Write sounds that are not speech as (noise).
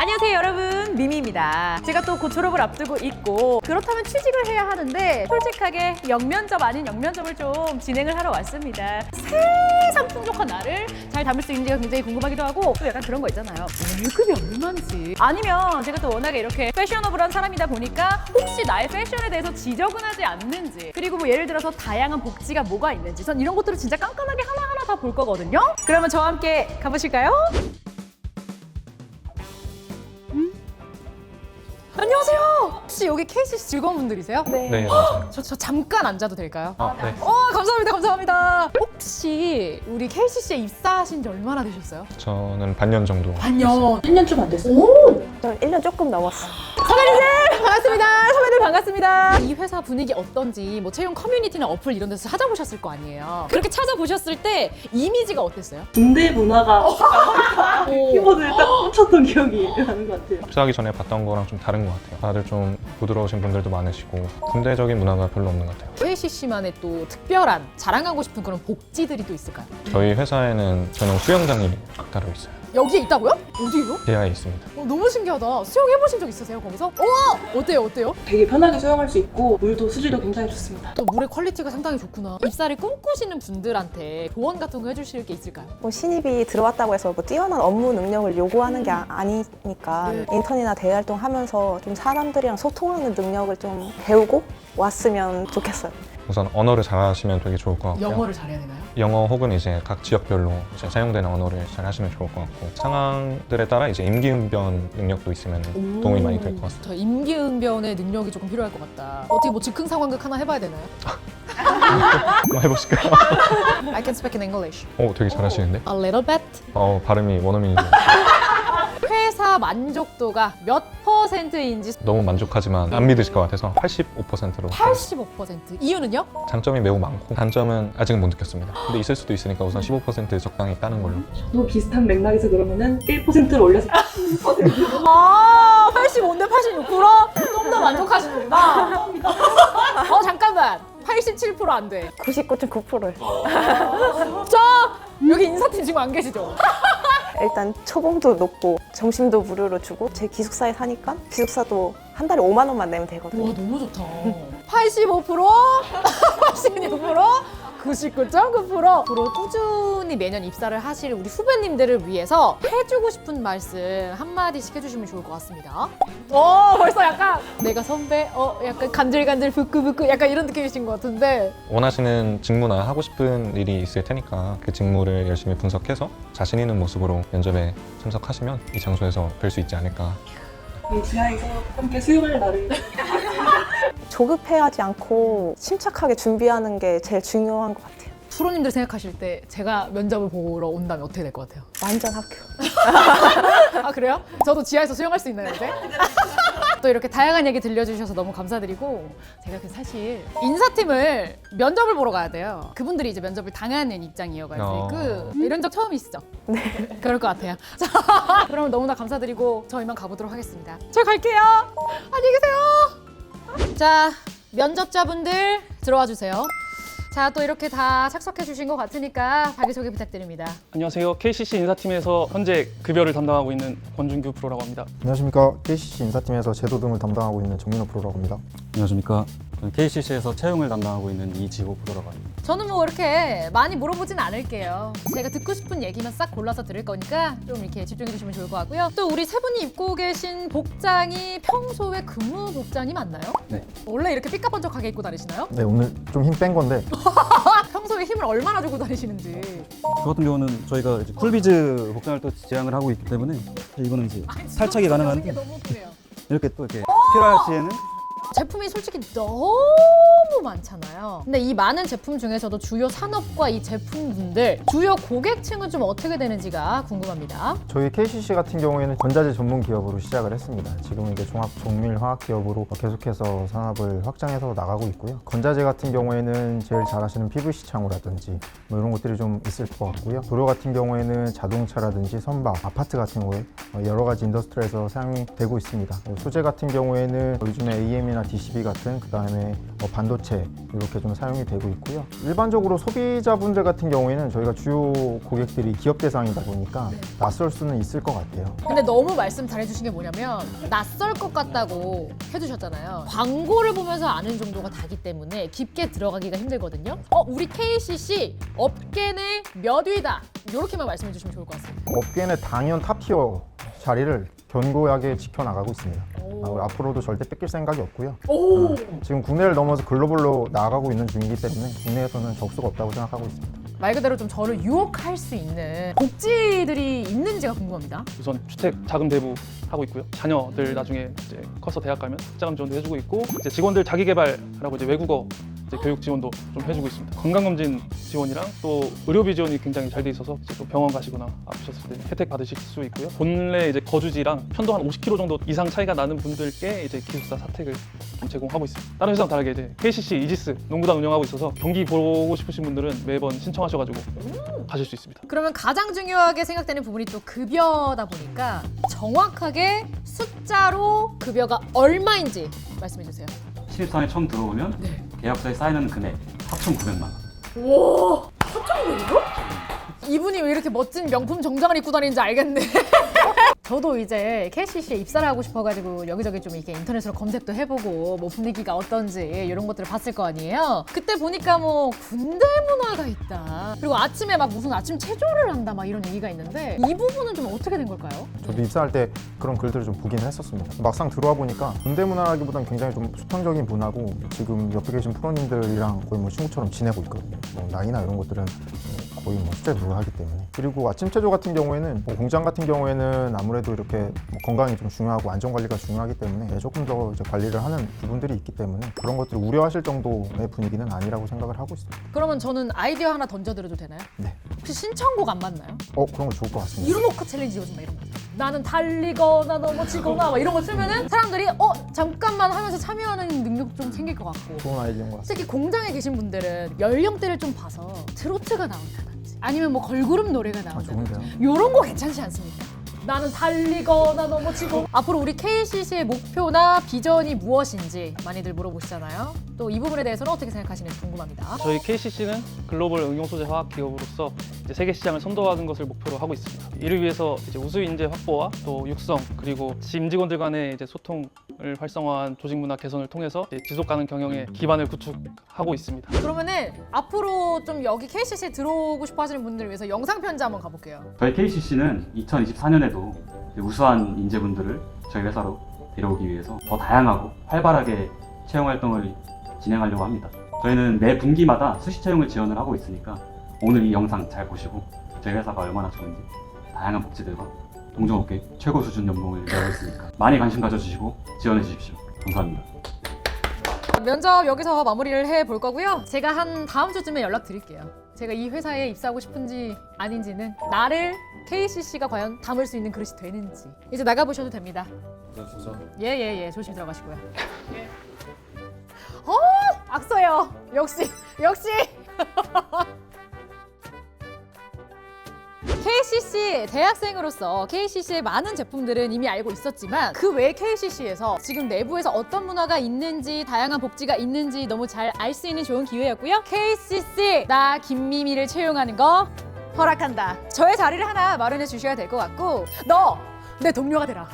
안녕하세요 여러분. 미미입니다. 제가 또 곧 졸업을 앞두고 있고 그렇다면 취직을 해야 하는데 솔직하게 영면접 아닌 영면접을 좀 진행을 하러 왔습니다. 세상 풍족한 나를 잘 담을 수 있는지가 굉장히 궁금하기도 하고 또 약간 그런 거 있잖아요. 월급이 얼마인지. 아니면 제가 또 워낙에 이렇게 패셔너블한 사람이다 보니까 혹시 나의 패션에 대해서 지적은 하지 않는지 그리고 뭐 예를 들어서 다양한 복지가 뭐가 있는지. 전 이런 것들을 진짜 깜깜하게 하나하나 다 볼 거거든요. 그러면 저와 함께 가보실까요? 여기 KCC 직원 분들이세요? 네. 네, 맞아요. 저, 저 잠깐 앉아도 될까요? 아, 네. 어, 감사합니다, 감사합니다. 혹시 우리 KCC에 입사하신 지 얼마나 되셨어요? 저는 반년 정도. 반년. 1년 좀 안 됐어요. 오! 저 1년 조금 넘었어요. 선배님들 반갑습니다. 선배들 반갑습니다. 이 회사 분위기 어떤지 뭐 채용 커뮤니티나 어플 이런 데서 찾아보셨을 거 아니에요. 그렇게 찾아보셨을 때 이미지가 어땠어요? 군대 문화가 (laughs) 오. 키보드에 딱 꽂혔던 기억이 나는 것 같아요. 입사하기 전에 봤던 거랑 좀 다른 것 같아요. 다들 좀 부드러우신 분들도 많으시고 군대적인 문화가 별로 없는 것 같아요. KCC만의 또 특별한 자랑하고 싶은 그런 복지들이 또 있을까요? 저희 회사에는 전용 수영장이 따로 있어요. 여기에 있다고요? 어디요? 지하에 있습니다. 어, 너무 신기하다. 수영 해보신 적 있으세요 거기서? 어 어때요 어때요? 되게 편하게 수영할 수 있고 물도 수질도 굉장히 좋습니다. 또 물의 퀄리티가 상당히 좋구나. 입사를 꿈꾸시는 분들한테 조언 같은 거 해주실 게 있을까요? 뭐 신입이 들어왔다고 해서 뭐 뛰어난 업무 능력을 요구하는 게 아, 니니까 네. 인턴이나 대활동 하면서 좀 사람들이랑 소통하는 능력을 좀 배우고 왔으면 좋겠어요. 우선 언어를 잘하시면 되게 좋을 것 같고요. 영어를 잘해야 되나요? 영어 혹은 이제 각 지역별로 이제 사용되는 언어를 잘 하시면 좋을 것 같고 상황들에 따라 이제 임기응변 능력도 있으면 도움이 많이 될 것 같습니다. 저 임기응변의 능력이 조금 필요할 것 같다. 어떻게 뭐 즉흥 상황극 하나 해봐야 되나요? (laughs) 한번 해보실까요? I can speak in English. 오, 되게 잘하시는데? A little bit. 어, 발음이 원어민이죠. (laughs) 만족도가 몇 퍼센트인지 너무 만족하지만 안 믿으실 것 같아서 85%로 85%. 이유는요? 장점이 매우 많고 단점은 아직은 못 느꼈습니다. 근데 있을 수도 있으니까 우선 15% 적당히 까는 걸로. 또 비슷한 맥락에서 그러면은 1%를 올려서 아, 85인데 86%? 좀 더 만족하시는구나. 어, 잠깐만. 87%안 돼. 99.9%를 저 여기 인사팀 지금 안 계시죠? 일단 초봉도 높고 점심도 무료로 주고 제 기숙사에 사니까 기숙사도 한 달에 5만 원만 내면 되거든요. 와 너무 좋다. 85%, 86%, (laughs) 99.9% 앞으로 꾸준히 매년 입사를 하실 우리 후배님들을 위해서 해주고 싶은 말씀 한마디씩 해주시면 좋을 것 같습니다. 어 벌써 약간 내가 선배, 어 약간 간질간질 부끄부끄 약간 이런 느낌이신 것 같은데 원하시는 직무나 하고 싶은 일이 있을 테니까 그 직무를 열심히 분석해서 자신 있는 모습으로 면접에 참석하시면 이 장소에서 뵐 수 있지 않을까. 이 지하에서 함께 수영할 날을 조급해하지 않고 침착하게 준비하는 게 제일 중요한 것 같아요. 프로님들 생각하실 때 제가 면접을 보러 온다면 어떻게 될 것 같아요? 완전 학교. (laughs) 아 그래요? 저도 지하에서 수영할 수 있나요 이제? (laughs) 또 이렇게 다양한 얘기 들려주셔서 너무 감사드리고 제가 그 사실 인사팀을 면접을 보러 가야 돼요. 그분들이 이제 면접을 당하는 입장이어가지고 어. 이런 적 처음이시죠? 네. 그럴 것 같아요. (laughs) 자, 그러면 너무나 감사드리고 저 이만 가보도록 하겠습니다. 저 갈게요. 안녕히 계세요. 자, 면접자분들 들어와 주세요. 자, 또 이렇게 다 착석해 주신 것 같으니까 자기소개 부탁드립니다. 안녕하세요. KCC 인사팀에서 현재 급여를 담당하고 있는 권준규 프로라고 합니다. 안녕하십니까 KCC 인사팀에서 제도 등을 담당하고 있는 정민호 프로라고 합니다. 안녕하십니까. 저는 KCC에서 채용을 담당하고 있는 이지호 프로라고 합니다. 저는 뭐 이렇게 많이 물어보진 않을게요. 제가 듣고 싶은 얘기만 싹 골라서 들을 거니까 좀 이렇게 집중해 주시면 좋을 것 같고요. 또 우리 세 분이 입고 계신 복장이 평소에 근무 복장이 맞나요? 네. 원래 이렇게 삐까번쩍하게 입고 다니시나요? 네 오늘 좀 힘 뺀 건데 (laughs) 평소에 힘을 얼마나 주고 다니시는지. 저 같은 경우는 저희가 이제 쿨비즈 복장을 또 지향을 하고 있기 때문에 이거는 이제 탈착이 가능한데 너무 웃기네요. 이렇게 또 이렇게 필요할 시에는 제품이 솔직히 너무 많잖아요. 근데 이 많은 제품 중에서도 주요 산업과 이 제품분들 주요 고객층은 좀 어떻게 되는지가 궁금합니다. 저희 KCC 같은 경우에는 전자재 전문 기업으로 시작을 했습니다. 지금은 이제 종합 종밀 화학 기업으로 계속해서 산업을 확장해서 나가고 있고요. 건자재 같은 경우에는 제일 잘하시는 PVC 창호라든지 뭐 이런 것들이 좀 있을 것 같고요. 도료 같은 경우에는 자동차라든지 선박, 아파트 같은 거에 여러 가지 인더스트리에서 사용이 되고 있습니다. 소재 같은 경우에는 요즘에 AM 제품이나 DCB 같은 그 다음에 반도체 이렇게 좀 사용이 되고 있고요. 일반적으로 소비자분들 같은 경우에는 저희가 주요 고객들이 기업 대상이다 보니까 낯설 수는 있을 것 같아요. 근데 너무 말씀 잘해주신 게 뭐냐면 낯설 것 같다고 해주셨잖아요. 광고를 보면서 아는 정도가 다기 때문에 깊게 들어가기가 힘들거든요. 어, 우리 KCC 업계 내 몇 위다. 이렇게만 말씀해 주시면 좋을 것 같습니다. 업계 내 당연 탑티어 자리를 견고하게 지켜나가고 있습니다. 오. 아, 앞으로도 절대 뺏길 생각이 없고요. 오. 어, 지금 국내를 넘어서 글로벌로 나아가고 있는 중이기 때문에 국내에서는 적수가 없다고 생각하고 있습니다. 말 그대로 좀 저를 유혹할 수 있는 복지들이 있는지가 궁금합니다. 우선 주택 자금 대부 하고 있고요. 자녀들 나중에 이제 커서 대학 가면 학자금 지원도 해주고 있고 이제 직원들 자기 개발하고 이제 외국어 이제 교육 지원도 좀 해주고 있습니다. 건강검진 지원이랑 또 의료비 지원이 굉장히 잘 돼 있어서 이제 또 병원 가시거나 아프셨을 때 혜택 받으실 수 있고요. 본래 이제 거주지랑 편도 한 50km 정도 이상 차이가 나는 분들께 이제 기숙사 사택을 좀 제공하고 있습니다. 다른 회사랑 다르게 이제 KCC 이지스 농구단 운영하고 있어서 경기 보고 싶으신 분들은 매번 신청하셔가지고 가실 수 있습니다. 그러면 가장 중요하게 생각되는 부분이 또 급여다 보니까 정확하게 숫자로 급여가 얼마인지 말씀해 주세요. 신입사원에 처음 들어오면 계약서에 쌓이는 금액 4,900만 원. 와, 4,500이요? 이분이 왜 이렇게 멋진 명품 정장을 입고 다니는지 알겠네. (laughs) 저도 이제 KCC에 입사를 하고 싶어가지고 여기저기 좀 이렇게 인터넷으로 검색도 해보고 뭐 분위기가 어떤지 이런 것들을 봤을 거 아니에요. 그때 보니까 뭐 군대 문화가 있다. 그리고 아침에 막 무슨 아침 체조를 한다 막 이런 얘기가 있는데 이 부분은 좀 어떻게 된 걸까요? 저도 입사할 때 그런 글들을 좀 보긴 했었습니다. 막상 들어와 보니까 군대 문화라기보다는 굉장히 좀 수평적인 문화고 지금 옆에 계신 프로님들이랑 거의 뭐 친구처럼 지내고 있거든요. 뭐 나이나 이런 것들은 거의 뭐 숫자에 불과하기 때문에 그리고 아침 체조 같은 경우에는 뭐 공장 같은 경우에는 아무래도 이렇게 뭐 건강이 좀 중요하고 안전 관리가 중요하기 때문에 조금 더 이제 관리를 하는 부분들이 있기 때문에 그런 것들을 우려하실 정도의 분위기는 아니라고 생각을 하고 있습니다. 그러면 저는 아이디어 하나 던져드려도 되나요? 네. 혹시 신청곡 안 맞나요? 어 그런 거 좋을 것 같습니다. 이루노크 챌린지 요즘 막 이런 거. 나는 달리거나 넘어지거나 막 이런 거 틀면은 사람들이 어 잠깐만 하면서 참여하는 능력 좀 생길 것 같고 좋은 아이디어인 것 같습니다. 특히 공장에 계신 분들은 연령대를 좀 봐서 트로트가 나온다든지 아니면 뭐 걸그룹 노래가 아, 나온다든지 좋은데요? 이런 거 괜찮지 않습니까? 나는 달리거나 넘어지고 앞으로 우리 KCC의 목표나 비전이 무엇인지 많이들 물어보시잖아요. 또 이 부분에 대해서는 어떻게 생각하시는지 궁금합니다. 저희 KCC는 글로벌 응용 소재 화학 기업으로서 이제 세계 시장을 선도하는 것을 목표로 하고 있습니다. 이를 위해서 이제 우수 인재 확보와 또 육성 그리고 임직원들 간의 이제 소통을 활성화한 조직 문화 개선을 통해서 이제 지속 가능 경영의 기반을 구축하고 있습니다. 그러면은 앞으로 좀 여기 KCC에 들어오고 싶어 하시는 분들을 위해서 영상 편지 한번 가볼게요. 저희 KCC는 2024년에도 우수한 인재분들을 저희 회사로 데려오기 위해서 더 다양하고 활발하게 채용 활동을 진행하려고 합니다. 저희는 매 분기마다 수시 채용을 지원을 하고 있으니까 오늘 이 영상 잘 보시고 저희 회사가 얼마나 좋은지 다양한 복지들과 동종업계 최고 수준 연봉을 내고 있으니까 많이 관심 가져주시고 지원해 주십시오. 감사합니다. 면접 여기서 마무리를 해 볼 거고요. 제가 한 다음 주쯤에 연락 드릴게요. 제가 이 회사에 입사하고 싶은지 아닌지는 나를 KCC가 과연 담을 수 있는 그릇이 되는지 이제 나가 보셔도 됩니다. 예예예 조심히 들어가시고요. 어 악서요. 역시 역시. (laughs) KCC 대학생으로서 KCC의 많은 제품들은 이미 알고 있었지만 그 외 KCC에서 지금 내부에서 어떤 문화가 있는지 다양한 복지가 있는지 너무 잘 알 수 있는 좋은 기회였고요. KCC 나 김미미를 채용하는 거 허락한다. 저의 자리를 하나 마련해 주셔야 될 것 같고 너 내 동료가 되라.